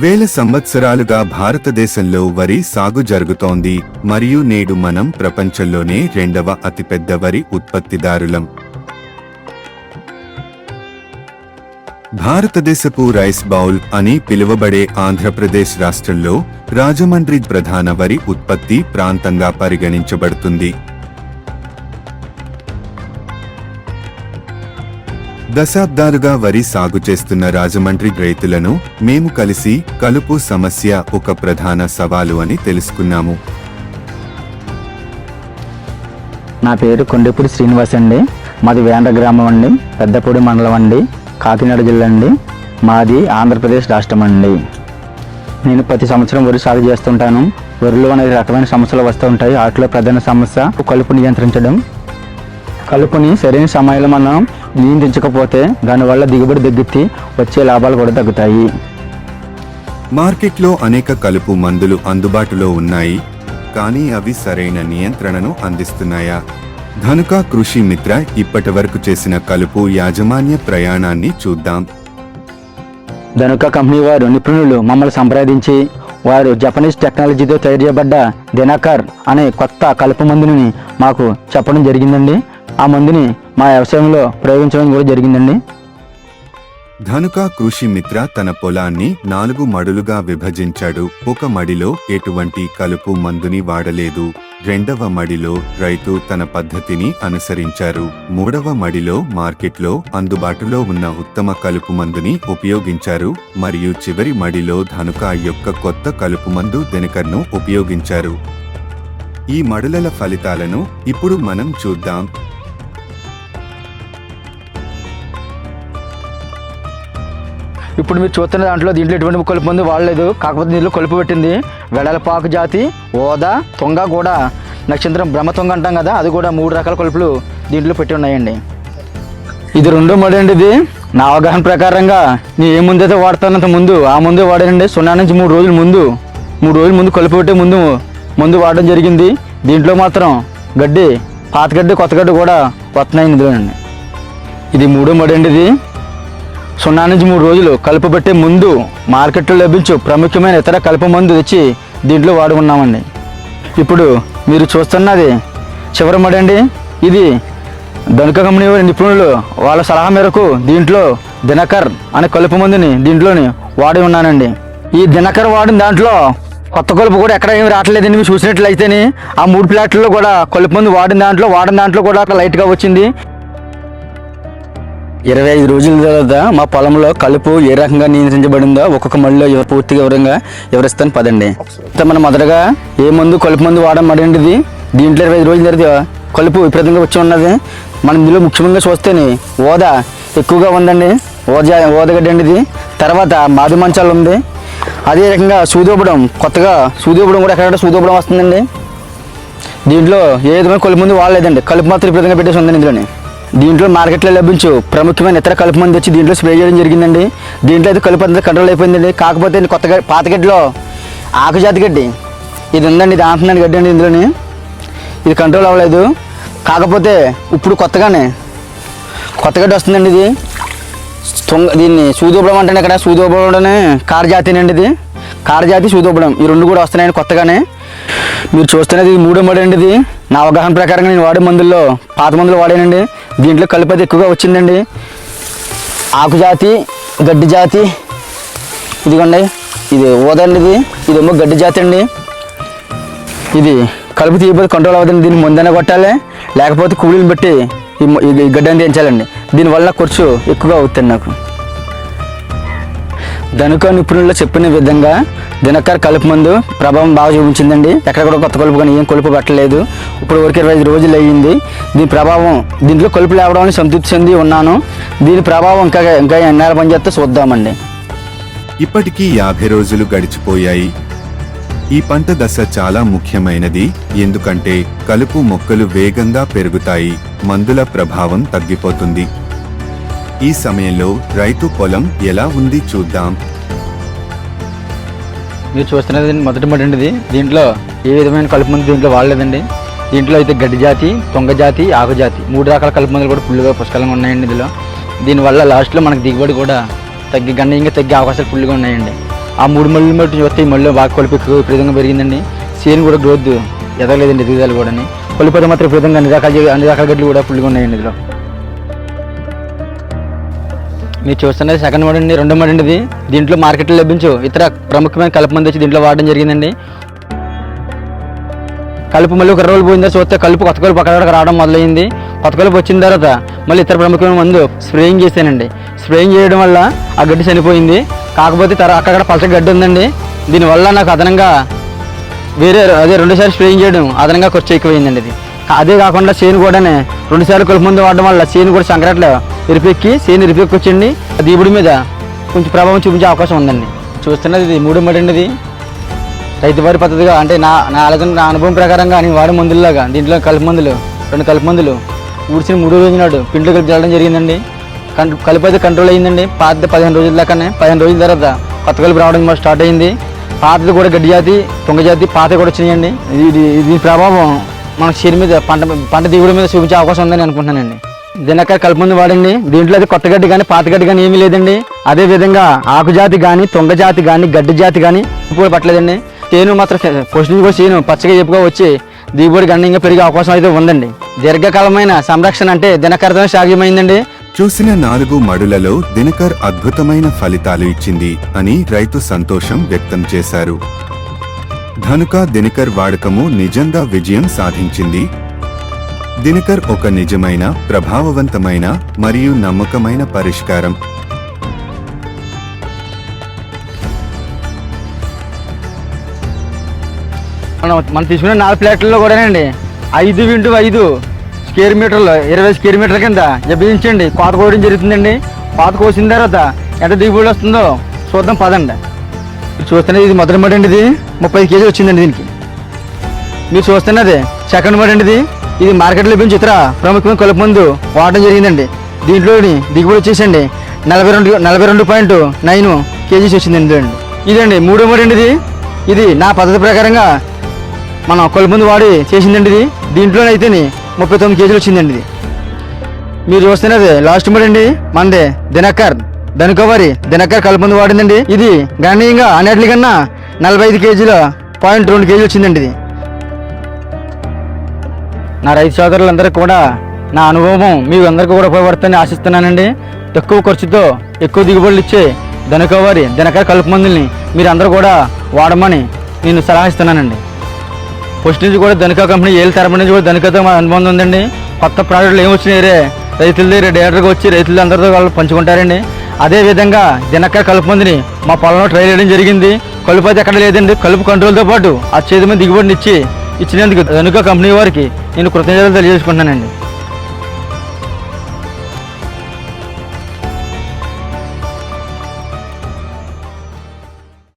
వేల సంవత్సరాలుగా భారతదేశంలో వరి సాగు జరుగుతోంది మరియు నేడు మనం ప్రపంచంలోనే రెండవ అతిపెద్ద వరి ఉత్పత్తిదారులం. భారతదేశపు రైస్ బౌల్ అని పిలువబడే ఆంధ్రప్రదేశ్ రాష్ట్రంలో రాజమండ్రి ప్రధాన వరి ఉత్పత్తి ప్రాంతంగా పరిగణించబడుతుంది. దశాబ్దాలుగా వరి సాగు చేస్తున్న రాజమండ్రి రైతులను మేము కలిసి కలుపు సమస్య ఒక ప్రధాన సవాలు అని తెలుసుకున్నాము. నా పేరు కొండపూడి శ్రీనివాస్ అండి. మాది వేండ్ర గ్రామం అండి. పెద్దపూడి మండలం అండి. కాకినాడ జిల్లా అండి. మాది ఆంధ్రప్రదేశ్ రాష్ట్రం అండి. నేను ప్రతి సంవత్సరం వరి సాగు చేస్తుంటాను. వరిలో అనేక రకమైన సమస్యలు వస్తూ ఉంటాయి. వాటిలో ప్రధాన సమస్య కలుపు నియంత్రించడం. కలుపుని సరైన సమయంలో మనం నియంత్రించకపోతే దానివల్ల దిగుబడి తగ్గితే వచ్చే లాభాలు కూడా తగ్గుతాయి. మార్కెట్లో అనేక కలుపు మందులు అందుబాటులో ఉన్నాయి కానీ అవి సరైన నియంత్రణను అందిస్తున్నాయా? ధనుక కృషి మిత్ర ఇప్పటి వరకు చేసిన కలుపు యాజమాన్య ప్రయాణాన్ని చూద్దాం. ధనుక కంపెనీ వారు నిపుణులు మమ్మల్ని సంప్రదించి వారు జపనీస్ టెక్నాలజీతో తయారు చేయబడ్డ దినకర్ అనే కొత్త కలుపు మందుని మాకు చెప్పడం జరిగిందండి. ఆ మందుని మా వ్యవసాయంలో ప్రయోగించడం కూడా జరిగిందండి. ధనుక కృషి మిత్ర తన పొలాన్ని నాలుగు మడులుగా విభజించాడు. ఒక మడిలో ఎటువంటి కలుపు మందుని వాడలేదు. రెండవ మడిలో రైతు తన పద్ధతిని అనుసరించారు. మూడవ మడిలో మార్కెట్లో అందుబాటులో ఉన్న ఉత్తమ కలుపు మందుని ఉపయోగించారు. మరియు చివరి మడిలో ధనుక యొక్క కొత్త కలుపు మందు దినకర్ను ఉపయోగించారు. ఈ మడులల ఫలితాలను ఇప్పుడు మనం చూద్దాం. ఇప్పుడు మీరు చూస్తున్న దాంట్లో దీంట్లో ఎటువంటి కలుపు మందు వాడలేదు. కాకపోతే దీంట్లో కలుపు పెట్టింది. వెడలపాకు జాతి ఓదా తొంగ కూడా. నక్షత్రం బ్రహ్మ తొంగ అంటాం కదా అది కూడా మూడు రకాల కలుపులు దీంట్లో పెట్టి ఉన్నాయండి. ఇది రెండో మడి అండి ఇది. నా అవగాహన ప్రకారంగా నేను ఏ ముందు అయితే వాడతానంత ముందు ఆ ముందే వాడానండి. సున్నా నుంచి మూడు రోజుల ముందు. మూడు రోజుల ముందు కలుపు పెట్టే ముందు ముందు వాడడం జరిగింది. దీంట్లో మాత్రం గడ్డి పాత గడ్డి కొత్త గడ్డి కూడా వస్తున్నాయి ఇందులోనండి. ఇది మూడో మడి అండి ఇది. సున్నా నుంచి మూడు రోజులు కలుపు పెట్టే ముందు మార్కెట్లో లభించు ప్రముఖమైన ఇతర కలుపు మందు తెచ్చి దీంట్లో వాడుకున్నామండి. ఇప్పుడు మీరు చూస్తున్నది చివరి మడి అండి. ఇది ధనుక కంపెనీ నిపుణులు వాళ్ళ సలహా మేరకు దీంట్లో దినకర్ అనే కలుపు మందుని దీంట్లోని వాడి ఉన్నానండి. ఈ దినకర్ వాడిన దాంట్లో కొత్త కలుపు కూడా ఎక్కడ ఏమి రావట్లేదండి. మీరు చూసినట్లయితేనే ఆ మూడు ప్లాట్లలో కూడా కలుపు మందు వాడిన దాంట్లో వాడిన దాంట్లో కూడా లైట్గా వచ్చింది. ఇరవై ఐదు రోజుల తర్వాత మా పొలంలో కలుపు ఏ రకంగా నియంత్రించబడిందో ఒక్కొక్క మళ్ళీ పూర్తిగా వివరంగా వివరిస్తాను. పదండి. మనం మొదటగా ఏ మందు కలుపు మందు వాడడం మడండి దీంట్లో ఇరవై ఐదు రోజుల తర్వాత కలుపు విపరీతంగా వచ్చి ఉన్నది. మనం ఇందులో ముఖ్యంగా చూస్తేనే ఓద ఎక్కువగా ఉందండి. ఓద ఓదగడ్డ అండి ఇది. తర్వాత మాది మంచాలు ఉంది. అదే రకంగా సూదోపడం కొత్తగా సూదోపడం కూడా ఎక్కడెక్కడ సూదోపడం వస్తుందండి. దీంట్లో ఏ విధమైన కలుపు ముందు వాడలేదండి. కలుపు మాత్రం విపరీతంగా పెట్టేసి ఉందండి ఇందులోని. దీంట్లో మార్కెట్లో లభించు ప్రముఖమైన ఇతర కలుపు మంది వచ్చి దీంట్లో స్ప్రే చేయడం జరిగిందండి. దీంట్లో అయితే కలుపు అంతా కంట్రోల్ అయిపోయిందండి. కాకపోతే కొత్త పాతగడ్డిలో పాత గడ్డిలో ఆకుజాతి గడ్డి. ఇది ఉందండి ఇది ఆంటున్నాను గడ్డి అండి ఇందులోని. ఇది కంట్రోల్ అవ్వలేదు. కాకపోతే ఇప్పుడు కొత్తగానే కొత్త గడ్డి వస్తుందండి ఇది. తొంగ దీన్ని సూదోపడం అంటే ఇక్కడ సూదోపడం కారజాతి అండి ఇది. కారజాతి సూదోపడం ఈ రెండు కూడా వస్తున్నాయండి కొత్తగానే. మీరు చూస్తున్నది ఇది మూడో మడి అండి ఇది. నా అవగాహన ప్రకారంగా నేను వాడే మందుల్లో పాత మందులు వాడానండి. దీంట్లో కలుపు ఎక్కువగా వచ్చిందండి. ఆకుజాతి గడ్డి జాతి. ఇదిగోండి. ఇది ఊదండి ఇది. ఇదేమో గడ్డి జాతి అండి. ఇది కలుపు తీయకపోతే కంట్రోల్ అవ్వదండి. దీన్ని ముందైనా కొట్టాలి. లేకపోతే కూలీని బట్టి ఈ గడ్డని తెంచాలండి దీనివల్ల ఖర్చు ఎక్కువగా అవుతుంది నాకు. ధనుక నిపుణుల్లో చెప్పిన విధంగా దినకర్ కలుపు మందు ప్రభావం బాగా చూపించిందండి. ఎక్కడ కూడా కొత్త కలుపు కానీ ఏం కలుపు పెట్టలేదు. ఇప్పుడు వరకు ఇరవై ఐదు రోజులు అయ్యింది. దీని ప్రభావం దీంట్లో కలుపు లేవడం సంతృప్తి చెంది ఉన్నాను. దీని ప్రభావం ఇంకా ఇంకా ఎన్నారపని చేస్తే చూద్దామండి. ఇప్పటికీ యాభై రోజులు గడిచిపోయాయి. ఈ పంట దశ చాలా ముఖ్యమైనది. ఎందుకంటే కలుపు మొక్కలు వేగంగా పెరుగుతాయి. మందుల ప్రభావం తగ్గిపోతుంది. ఈ సమయంలో రైతు పొలం ఎలా ఉంది చూద్దాం. మీరు చూస్తున్నది మొదటి మొదటిది దీంట్లో ఏ విధమైన కలుపు మందు దీంట్లో వాడలేదండి. దీంట్లో అయితే గడ్డి జాతి తొంగ జాతి ఆకు జాతి మూడు రకాల కలుపు మందులు కూడా ఫుల్గా పుష్కలంగా ఉన్నాయండి ఇందులో. దీనివల్ల లాస్ట్లో మనకు దిగుబడి కూడా తగ్గి గణనీయంగా తగ్గే అవకాశాలు ఫుల్గా ఉన్నాయండి. ఆ మూడు మళ్ళీ బట్టి చూస్తే ఈ మళ్ళీ బాగా కొలిపి ఎక్కువ విపరీతంగా పెరిగిందండి. సీన్ కూడా గ్రోత్ ఎదగలేదండి ఎదుగుదల కూడా కొలిపోతే మాత్రం విపరీతంగా అన్ని రకాల అన్ని రకాల గడ్డలు కూడా ఫుల్గా ఉన్నాయండి ఇందులో. మీరు చూస్తున్నది సెకండ్ మోడ్ అండి రెండో మోడ్ అండి ఇది. దీంట్లో మార్కెట్లో లభించు. ఇతర ప్రముఖమైన కలుపు మంది వచ్చి దీంట్లో వాడడం జరిగిందండి. కలుపు మళ్ళీ ఒక రోజులు పోయిందా చూస్తే కలుపు కొత్త కలుపు అక్కడ రావడం మొదలైంది. కొత్త కలుపు వచ్చిన తర్వాత మళ్ళీ ఇతర ప్రముఖమైన మందు స్ప్రేయింగ్ చేశానండి. స్ప్రేయింగ్ చేయడం వల్ల ఆ గడ్డి చనిపోయింది. కాకపోతే తర అక్కడ పలస గడ్డి ఉందండి. దీనివల్ల నాకు అదనంగా వేరే అదే రెండోసారి స్ప్రేయింగ్ చేయడం అదనంగా ఖర్చు ఎక్కువైందండి ఇది. అదే కాకుండా చేను కూడానే. రెండుసార్లు కలుపు ముందు వాడడం వల్ల చేను కూడా సంక్రాంతిలో ఇరిపెక్కి చేను ఇరిపెక్కొచ్చండి దీపుడి మీద కొంచెం ప్రభావం చూపించే అవకాశం ఉందండి. చూస్తున్నది ఇది మూడు మడి అండి ఇది రైతు వారి పద్ధతిగా అంటే నా నా ఆలోచన నా అనుభవం ప్రకారంగా నేను వాడే మందుల్లాగా దీంట్లో కలుపు మందులు రెండు కలుపు మందులు. ఊడ్చిన మూడో రోజు నాడు పిండి కలిపి చల్లడం జరిగిందండి. కంట్రో కలుపు అయితే కంట్రోల్ అయ్యిందండి. పాత పదిహేను రోజుల దాకానే పదిహేను రోజుల తర్వాత కొత్త కలుపు రావడం కూడా స్టార్ట్ అయింది పాతది కూడా గడ్డి జాతి తొంగ జాతి పాత కూడా వచ్చినాయండి. ఇది ఇది- ఇది ప్రభావం మన చేను మీద పంట పంట దిగుబడి మీద చూపించే అవకాశం ఉందని అనుకుంటున్నానండి. దినకాయ కలుపు ముందు వాడండి. దీంట్లో అది కొత్త గడ్డి కానీ పాత గడ్డి కానీ ఏమీ లేదండి. అదే విధంగా ఆకుజాతి కానీ తొంగ జాతి కానీ గడ్డి జాతి కానీ కూడా పట్టలేదండి. చేను మాత్రం పోషణ కూడా చేను పచ్చగా చెప్పుగా వచ్చి దిగుబడి గణనీయంగా పెరిగే అవకాశం అయితే ఉందండి. దీర్ఘకాలమైన సంరక్షణ అంటే దినకరతమే సాధ్యమైందండి. చూసిన నాలుగు మడులలో దినకర్ అద్భుతమైన ఫలితాలు ఇచ్చింది అని రైతు సంతోషం వ్యక్తం చేశారు. ధనుక దినకర్ వాడకము నిజంగా విజయం సాధించింది. దినకర్ ఒక నిజమైన ప్రభావవంతమైన మరియు నమ్మకమైన పరిష్కారం. మనం మనం తీసుకున్న నాలుగు ప్లేట్లలో కూడానండి. ఐదు ఇంటూ ఐదు స్క్వేర్ మీటర్లు ఇరవై స్క్వేర్ మీటర్ల కింద విభజించండి కోత కోయడం జరుగుతుందండి. కోత కోసిన తర్వాత ఎంత దిగుబడి వస్తుందో చూద్దాం పదండి. చూస్తేనే ఇది మొదటి మడి అండి ఇది. ముప్పై కేజీ వచ్చిందండి దీనికి. మీరు చూస్తున్నది సెకండ్ మడి అండి ఇది. ఇది మార్కెట్లో లభించి ఇతర ప్రముఖమైన కలుపు మందు వాడడం జరిగిందండి. దీంట్లోని దిగుబడి వచ్చేసండి. నలభై రెండు నలభై రెండు పాయింట్ నైన్ కేజీస్ వచ్చిందండి ఇదండి ఇదండి మూడో మడి అండి ఇది. ఇది నా పద్ధతి ప్రకారంగా మనం కలుపు మందు వాడి చేసిందండి ఇది. దీంట్లోనైతేని ముప్పై తొమ్మిది కేజీలు వచ్చిందండి ఇది. మీరు చూస్తున్నది లాస్ట్ మడి అండి. మనదే దినకర్. ధనుకవారి దినకర్ కలుపు మందు వాడిందండి ఇది గణనీయంగా అన్నిటికన్నా నలభై ఐదు కేజీల పాయింట్ రెండు కేజీలు వచ్చిందండి ఇది నా రైతు సోదరులందరికీ కూడా నా అనుభవం మీ అందరికీ కూడా ఉపయోగపడుతుందని ఆశిస్తున్నానండి తక్కువ ఖర్చుతో ఎక్కువ దిగుబడులు ఇచ్చే ధనుకవారి దినకర కలుపు మందుల్ని మీరు అందరూ కూడా వాడమని నేను సలహా ఇస్తున్నానండి ఫస్ట్ నుంచి కూడా ధనుక కంపెనీ ఏళ్ళ తరపు నుంచి కూడా ధనికతో మా అనుబంధం ఉందండి కొత్త ప్రాడక్టులు ఏమి వచ్చినాయి రే రైతుల దగ్గర డైరెక్టర్గా వచ్చి రైతులందరితో వాళ్ళు పంచుకుంటారండి అదేవిధంగా దినక్క కలుపు మందుని మా పొలంలో ట్రైల్ వేయడం జరిగింది. కలుపు అయితే ఎక్కడ లేదండి. కలుపు కంట్రోల్తో పాటు ఆ చేతి మీద దిగుబడిని ఇచ్చి ఇచ్చినందుకు ధనుక కంపెనీ వారికి నేను కృతజ్ఞతలు తెలియజేసుకుంటున్నానండి.